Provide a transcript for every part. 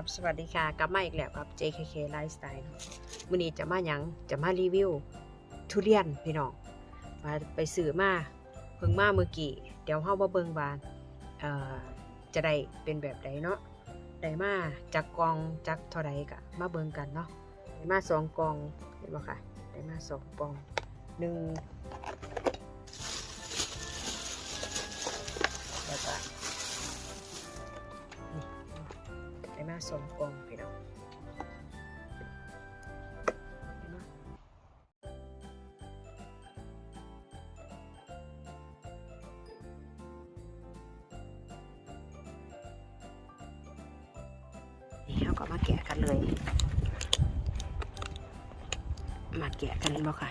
ับสวัสดีค่ะกลับมาอีกแล้วกับ JKK Lifestyle เนาะวันนี้จะมาหยังจะมารีวิว ทุเรียนพี่น้องมาไปซื้อมาเพิ่งมาเมื่อกี้เดี๋ยวเฮามาเบิ่งว่าเอ่อจะได้เป็นแบบใดเนาะได้มาจากกองจากเท่าใดกะมาเบิ่งกันเนาะได้มาสองกองเห็นบ่ค่ะได้มาสองกองหนึ่งแล้วก็ สองกองพี่น้องเราก็มาแกะกันเลย มาแกะกันบ่ค่ะ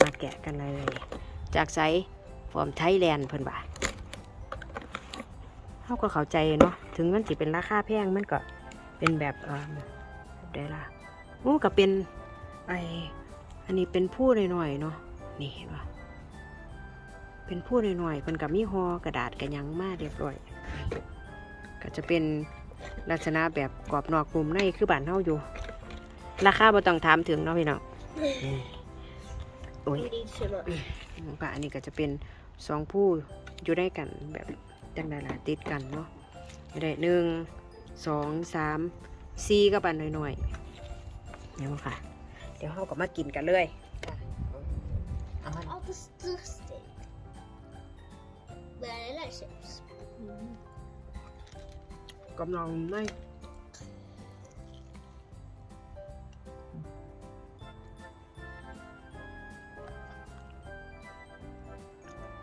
มาแกะกันเลย จากไซฟอร์มไทยแลนด์เพิ่นว่า เขาก็เข้าใจเนาะถึงมันสิเป็นราคาแพงมันก็เป็นแบบเอ่อแบบใดล่ะโอ้ก็เป็นไออันนี้เป็นผู้หน่อยๆเนาะนี่เห็นปะเป็นผู้หน่อยๆเพิ่นกับมีหอกระดาษกันยังมาเรียบร้อยก็จะเป็นลักษณะแบบกรอบนอกกลุ่มในคือบ้านเฮาอยู่ ราคาบ่ต้องถามถึงเนาะพี่น้องอืมโอ้ย We need so much. ก็อันนี้ก็จะเป็นสองผู้อยู่ได้กันแบบ จังไดล่ะติดกันเนาะอยู่ได้หนึ่งสองสามสี่ก็ปันหน่อยๆเนี่ยมั้งค่ะ เดี๋ยวเฮาก็มากินกันเลยเอามัน Oh, disgusting. Well, I like chips. กำลังไม่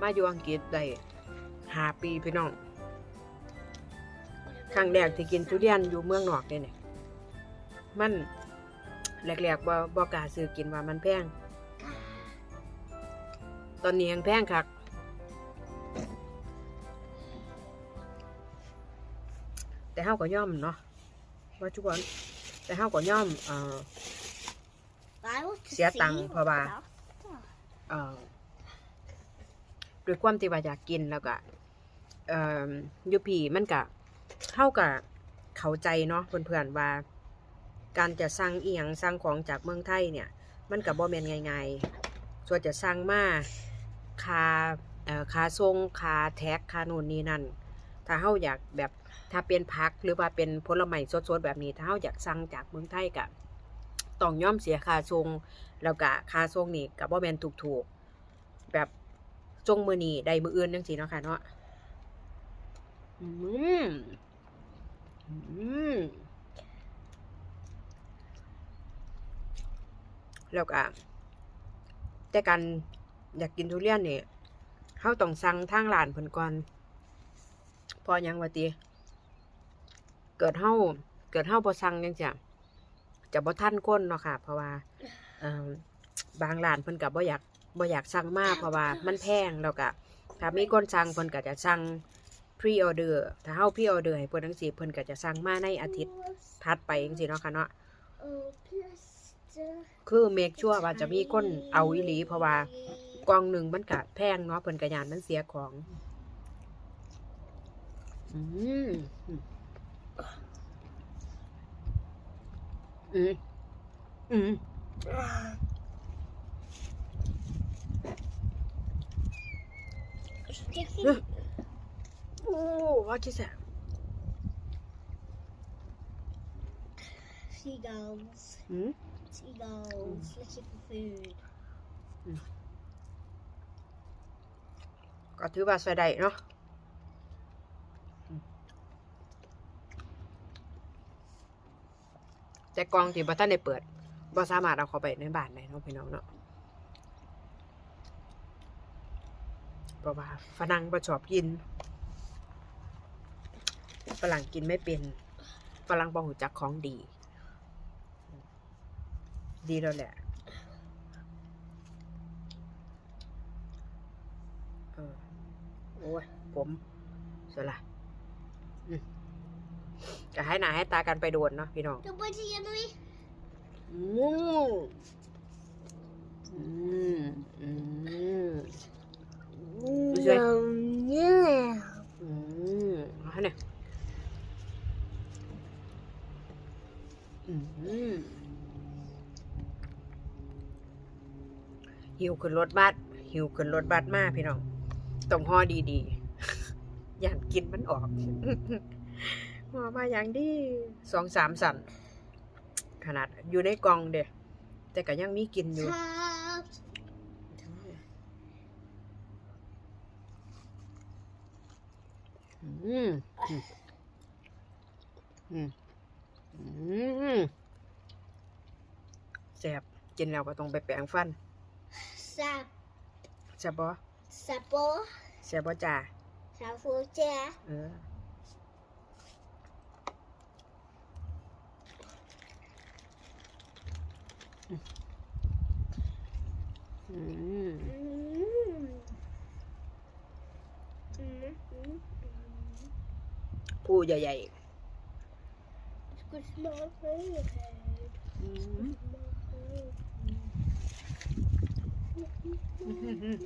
มาอยู่อังกฤษได้ ห้าปีพี่น้องครั้งแรกที่กินทุเรียนอยู่เมืองนอกเนี่ยเนี่ยมันแรกๆบ่บ่กล้าซื้อกินว่ามันแพง ตอนนี้ยังแพงคักแต่เฮาก็ย่อมเนาะว่าทุกคนแต่เฮาก็ย่อมเอ่อเสียตังค์เพราะว่าเอ่อด้วยความที่ว่าอยากกินแล้วก็ เอ่อยูพีมันก็เท่ากับเข้าใจเนาะเพื่อนๆว่า การจะสั่งเอียงสั่งของจากเมืองไทยเนี่ย มันกับบ่แมนง่ายๆส่วนจะสั่งมาคาเอ่อคาทรงคาแท็กคานู่นนี่นั่น ถ้าเฮาอยากแบบถ้าเป็นพักหรือว่าเป็นผลไม้สดๆแบบนี้ถ้าเฮาอยากสั่งจากเมืองไทยก็ต้องย่อมเสียคาทรงแล้วก็ค่าส่งนี่ก็บ่แมนถูกๆแบบจงมือนีได้มืออื่นจังซี่เนาะค่ะเนาะ อืมอืมแล้วก็แต่การอยากกินทุเรียนเนี่ยเฮาต้องสั่งทางร้านเพิ่นก่อนพอยังว่าติเกิดเฮาเกิดเฮาบ่สั่งจังซี่จะบ่ทันคนเนาะค่ะ เพราะว่าบางร้านเพิ่นก็บ่อยากบ่อยากสั่งมากเพราะว่ามันแพงแล้วก็ถ้ามีคนสั่งเพิ่นก็จะสั่ง พรีออเดอร์ถ้าเฮาพรีออเดอร์ให้เพิ่นจังซี่เพิ่นก็จะสั่งมาในอาทิตย์ถัดไปจังซี่เนาะค่ะเนาะคือเมคชัวว่าจะมีคนเอาอีหลี เพราะว่ากล่องหนึ่งมันก็แพงเนาะเพิ่นก็ยานมันเสียของอืมอืมอืมอ ว่าจิแซ่ Seagulls. อืม Seagulls. Looking for food. ก็ถือว่าใส่ได้เนาะ แต่กล่องที่บ่ทันได้เปิดบ่สามารถเอาเข้าไปในบ้านได้เนาะพี่น้องเนาะเพราะว่าฝรั่งบ่ชอบกิน ฝรั่งกินไม่เป็นฝรั่งบ่รู้จักของดี ดีแล้วแหละเออโอ้ย ผมเสยละอืมจะให้หนาให้ตากันไปโดนเนาะพี่น้อง The budgie enemy. อืมอืมอืม Rồi. yeah. อืมเอาให้หน่อย หิวขึ้นรถบัสหิวขึ้นรถบัสมากพี่น้องต้องห่อดีๆ อย่างกินมันออกห่อมาอย่างดีสองสามสันขนาดอยู่ในกล่องเด้แต่ก็ยังมีกินอยู่อืมอืมอืมอืมแซ่บกินแล้วก็ต้องไปแปรงฟัน Sap. แซ่บบ่ Sapo. แซ่บบ่จ้า Safoja. เอออืม Mm. Mm. Mm. ผู้ใหญ่ It's good my forehead. ๆ อืม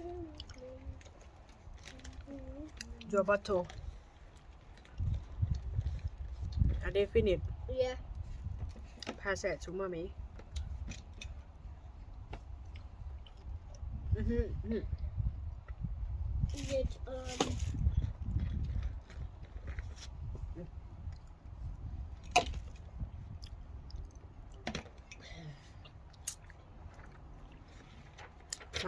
Your bottle Are they finished Yeah. Pass that to mommy อือหืออื้อหือ Is it um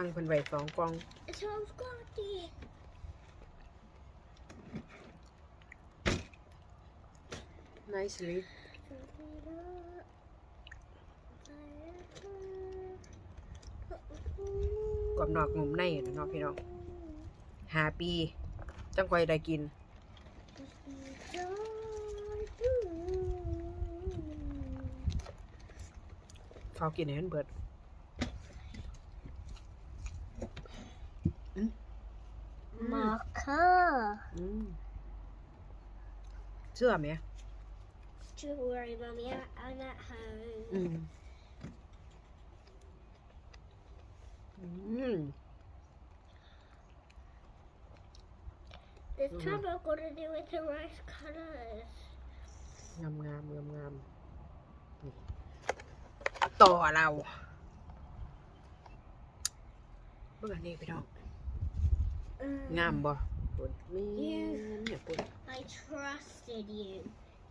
สั่งเพิ่นไว้สองกล่อง it's all got it. nicely กรอบนอกนุ่มในนะเนาะพี่น้องหาปี จังค่อยได้กินเฝ้ากินให้มันเบิด Marker. อืมเชื่อไหม Don't worry, Mummy. I- I'm at home. อืม อืม This Mhm. time I've got to do with the right colours. งามงามงามงามนี่ต่อเราเบิ่งอันนี้พี่น้อง งามบ่ปุ่นมีเนี่ยปุ่น I trusted you.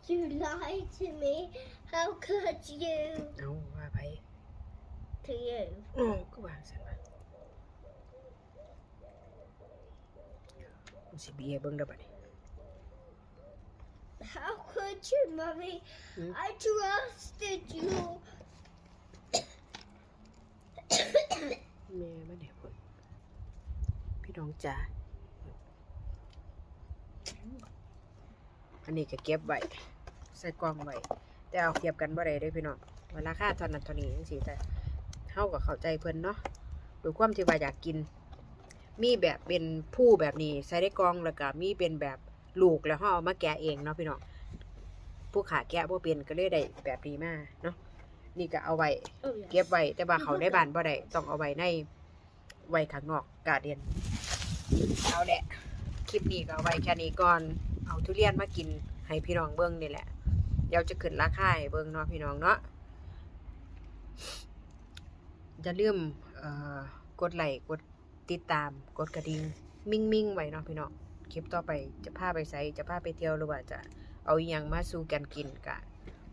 You lied to me. How could you? เอาว่าไป To you. โอ้ก็วางสันว่ามันสิเบียเบิ่งเด้อบัดนี้ How could you, Mummy? Hmm? I trusted you. แม่มาเดี๋ยวพุ่นพี่ น้องจ๋าอันนี้ก็เก็บไว้ใส่กล่องไว้แต่เอาเทียบกันบ่ได้เด้อพี่น้องว่าราคาเท่านั้นเท่านี้จังซี่แต่เฮาก็เข้าใจเพิ่นเนาะด้วยความที่ว่าอยากกิน มีแบบเป็นผู้แบบนี้ใส่ในกล่องแล้วก็มีเป็นแบบลูกแล้วเฮาเอามาแกะเองเนาะพี่น้องผู้ขาแกะบ่เป็นก็เลยได้แบบนี้มาเนาะนี่ก็เอาไว้ Oh, yes. เก็บไว้แต่ว่าเขาได้บานบ่ได้ต้องเอาไว้ในไว้ข้างนอกกาเดียน เอาแหละ คลิปนี้ก็เอาไว้แค่นี้ก่อน เอาทุเรียนมากินให้พี่น้องเบิ่งนี่แหละ เดี๋ยวจะขึ้นราคาให้เบิ่งเนาะพี่น้องเนาะอย่าลืมเอ่อกดไลค์กดติดตามกดกระดิ่งมิ่งมิ่งไว้เนาะพี่น้องคลิปต่อไปจะพาไปไสจะพาไปเที่ยวหรือว่าจะเอาอหยังมาสู่กันกินก็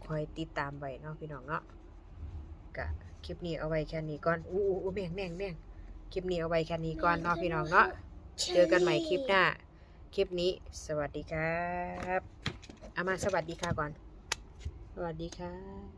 คอยติดตามไว้เนาะพี่น้องเนาะกะคลิปนี้เอาไว้แค่นี้ก่อนอู้อู้อู้แม่งแม่งแม่งคลิปนี้เอาไว้แค่นี้ก่อนเนาะพี่น้องเนาะ เจอกันใหม่คลิปหน้า คลิปนี้ สวัสดีครับ เอามาสวัสดีค่ะก่อน สวัสดีค่ะ